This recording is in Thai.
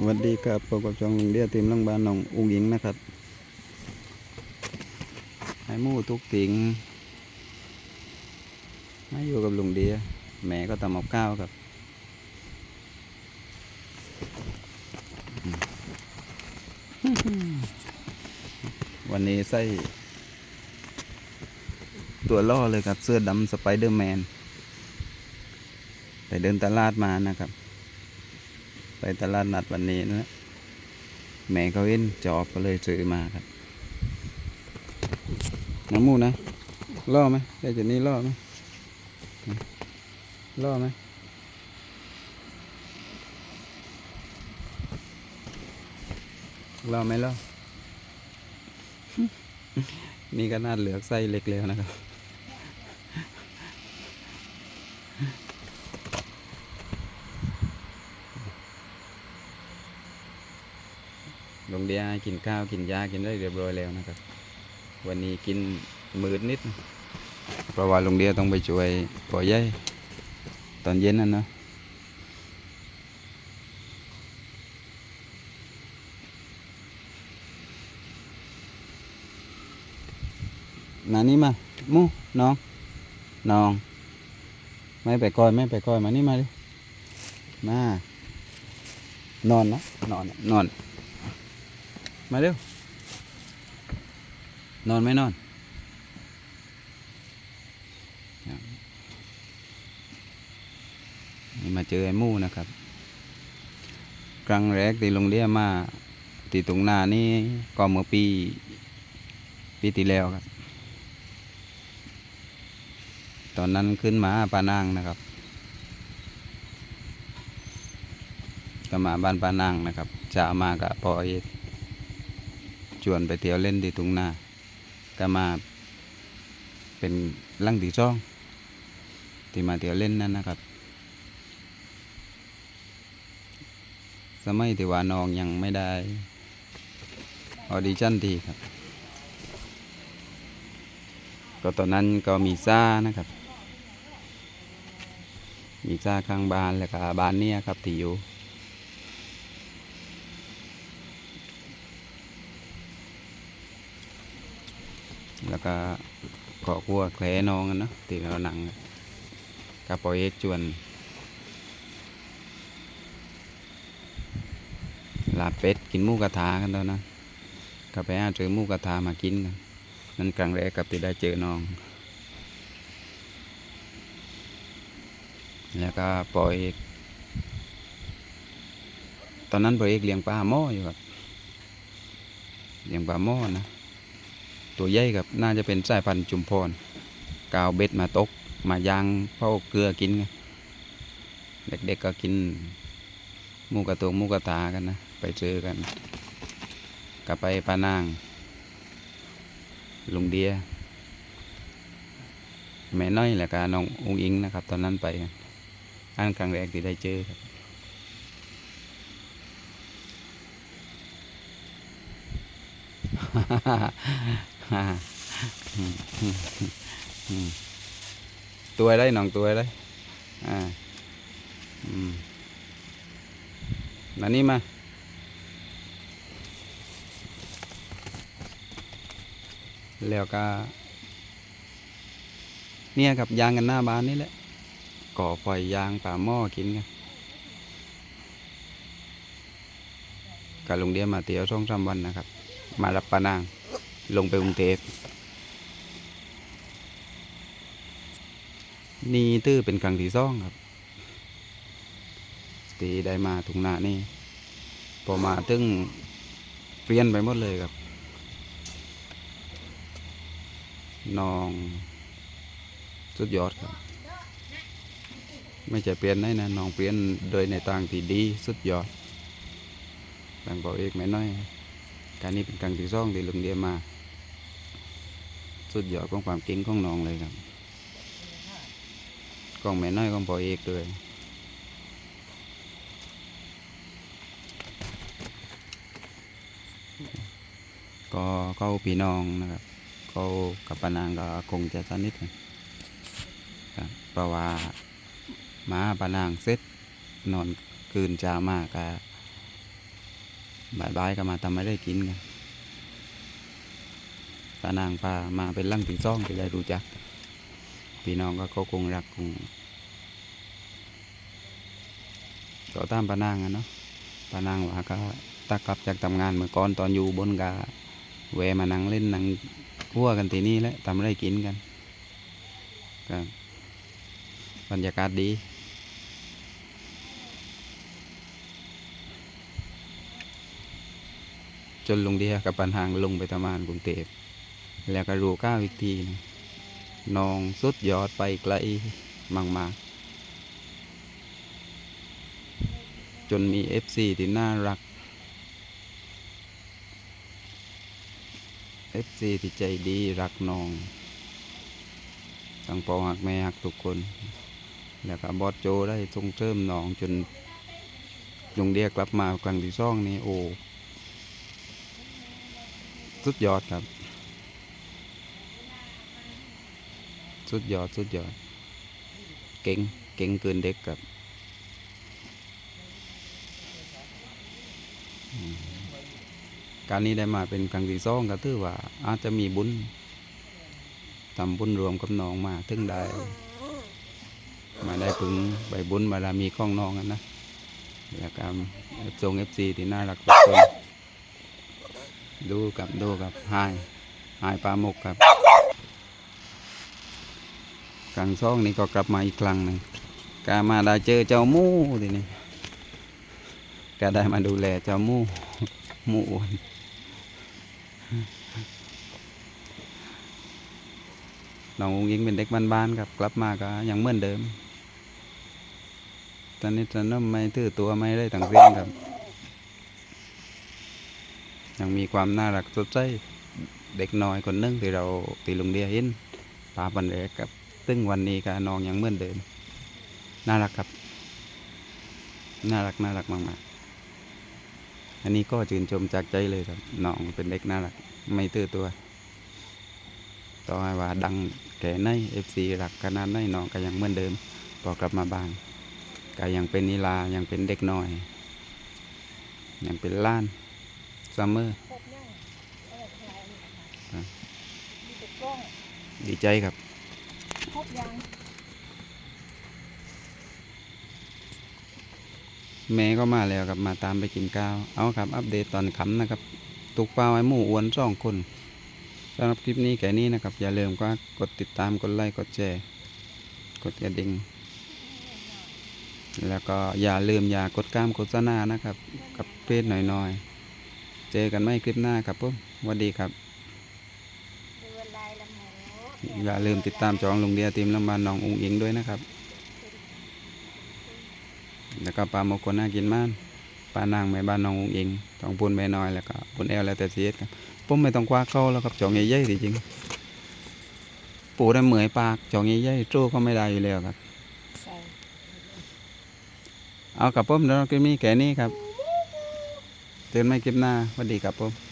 สวัสดีครับพบกับช่องลุงเดียทีมโรงพยาบาลหนองอุ้งอิงนะครับให้หมู่ทุกติงมาอยู่กับลุงเดียแม่ก็ทำกับข้าวครับวันนี้ใส่ ตัวล่อเลยครับ เสื้อดำสไปเดอร์แมน ไปเดินตลาดมานะครับ ไปตลาดนัดวันนี้นะ แม่เขาเห็นจอบก็เลยซื้อมาครับ น้ำมูนะล่อไหมได้จากนี้ล่อไหมล่อไหมล่อไหมล่อนี่ก็น่าเหลือกไส้เล็กแล้วนะครับ งเดียกินข้าวกินยากินได้เรียบร้อยแล้วนะครับ วันนี้กินมืดนิด เพราะว่าลงเดียต้องไปช่วยปอใหญ่ตอนเย็นนั่นเนาะมานี่มามูน้องน้อง ไม่ไปก่อยไม่ไปก่อยมานี่มาดิมานอนนะนอนนอน มาเร็ว นอนไม่นอน นี่มาเจอไอ้มู่นะครับ ครั้งแรกที่ลงเรียมาที่ตรงหน้านี่ก็เมื่อปี ปีที่แล้วครับ ตอนนั้นขึ้นมาปานางนะครับก็มาบ้านปานางนะครับ จะมากับพ่อเอกช วนไปเที่ยวเล่นที่ทุ่งนาก็มาเป็นลังตีช่องที่มาเที่ยวเล่นนั่นนะครับ สมัยที่ว่าน้องยังไม่ได้ออดิชั่นทีครับ ก็ตอนนั้นก็มีซ่านะครับ มีซ่าข้างบ้านแล้วก็บ้านเนี้ยครับที่อยู่ แล้วก็เกาะกัวแคลนองกันเนาะตีเราหนังกับปอยเอกจวนลาเป็ดกินมูกระทากันตอนนั้นก็ไปหาเจอมูกระทามากินกันนั่นครั้งแรกกับที่ได้เจอน้อง แล้วก็ปอยเอกตอนนั้นปอยเอกเลี้ยงปลาหม้ออยู่ครับเลี้ยงปลาหม้อนะ ตัวใหญ่ครับน่าจะเป็นสายพันธุ์จุมพรกาวเบ็ดมาตก มายางเผาเกลือกินเด็กๆก็กินมูกระตงมูกระตากันนะ ไปเจอกันกลับไปปานาง ลุงเดีย แม่น้อยแหละกาน้ององอิงนะครับ ตอนนั้นไปอันครั้งแรกที่ได้เจอครับ ตัวได้น้องตัวได้อ่าอืมมานี่มาแล้วก็ เนี่ยกับยางกันหน้าบ้านนี่แหละ ก่อไฟยางป่าหม้อกินกันกับลุงเดียมาเตียวช่องสามวันนะครับ มารับปานาง ลงไปกรุงเทพนี่ตื้อเป็นครั้งที่สองครับตีได้มาถุงหน้านี่พอมาตึงเปลี่ยนไปหมดเลยครับน้องสุดยอดครับ ไม่ใช่เปลี่ยนได้นะน้องเปลี่ยนโดยในทางที่ดีสุดยอดต่างบอกเอกไม่น้อย การนี้เป็นครั้งที่สองที่ลุงเดียมา สุดยอดของความเก่งของน้องเลยครับของแม่น้อยของพ่อเอกด้วยก็เข้าพี่น้องนะครับเขากับปานางก็คงจะสนิทกันครับเพราะว่ามาปานางเสร็จนอนคืนจามากก็บ่ายก็มาทำไม่ได้กินกัน ปานางปลามาเป็นลังถึงซ่องจะได้รู้จัก พี่น้องก็เขาคงรักคงก็ตามปานางอะเนาะปานางว่าก็ตักกลับจากทำงานเมื่อก่อนตอนอยู่บนกาแวมานั่งเล่นนั่งพัวกันที่นี่แหละทำได้กินกันก็บรรยากาศดีจนลุงเดียกับปันหางลงไปทำงานกรุงเทพ แล้วก็รู้ก้าวอีกทีนองสุดยอดไปไกลมากๆ จนมีเอฟซีที่น่ารักเอฟซีที่ใจดีรักนองทั้งพ่อหักแม่หักทุกคน แล้วก็บอสโจได้ส่งเสริมนองจนลงเดียกลับมาครั้งที่สองนี่โอ้สุดยอดครับ สุดยอดสุดยอด เก่งเก่งเกินเด็กครับการนี้ได้มาเป็นครั้งที่สองก็ถือว่า อาจจะมีบุญทำบุญรวมกับน้องมาถึงได้ มาได้พึงใบบุญบารมีข้องน้องกันนะแล้วก็ทรงเอฟซีที่น่ารักทุกคนดูกับดูกับหายหายปลาหมกครับ กลางซ่องนี่ก็กลับมาอีกครั้งหนึ่งกามาได้เจอเจ้ามูทีนี้ก็ได้มาดูแลเจ้ามูมูอ้วนน้องอุ้งยิงเป็นเด็กบ้านๆครับกลับมาก็ยังเหมือนเดิม ตอนนี้ตอนนั้นไม่ถือตัวไม่ได้ต่างเสิ้นครับ ยังมีความน่ารักสดใสเด็กน้อยคนนึงที่เราตีลุงเดียเห็นปาปันเด็กครับ ซึ่งวันนี้ก็น้องยังเหมือนเดิม น่ารักครับ น่ารักน่ารักมากๆ อันนี้ก็ชื่นชมจากใจเลยครับ น้องเป็นเด็กน่ารัก ไม่ตื้อตัว ต่อให้ว่าดังแก่ในเอฟซีรักขนาดไหนน้องก็ยังเหมือนเดิมพอกลับมาบ้านก็ยังเป็นนิลายังเป็นเด็กน้อย ยังเป็นล้านซัมเมอร์ครบยังเออเท่าไหร่อะมีแต่กล้องดีใจครับ ครบยังแม่ก็มาแล้วครับมาตามไปกินข้าว เอาครับ อัปเดตตอนขำนะครับ ตุกปลาไอ้หมู่อ้วนสองคนสำหรับคลิปนี้แค่นี้นะครับ อย่าลืมก็กดติดตามกดไลค์กดแชร์กดกระดิ่งแล้วก็อย่าลืมอย่ากดกล้ามโฆษณานะครับ กับเพจหน่อยๆ เจอกันไม่คลิปหน้าครับผมสวัสดีครับ อย่าลืมติดตามจองลุงเดียทีมลำบานน้องอุงอิงด้วยนะครับ แล้วก็ปลาโมกคนน่ากินมากปลานางแม่บ้านน้องอุงอิงต้องปูนแม่น้อยแล้วก็ปูนแอลแล้วแต่เสียดครับผมไม่ต้องคว้าเข้าแล้วครับจองใหญ่ๆจริงปูได้เหมือยปากจองใหญ่ๆจู้ก็ไม่ได้อยู่แล้วครับเอากับผมแล้วก็มีแค่นี้ครับเตือนไม่คลิปหน้าสวัสดีครับผม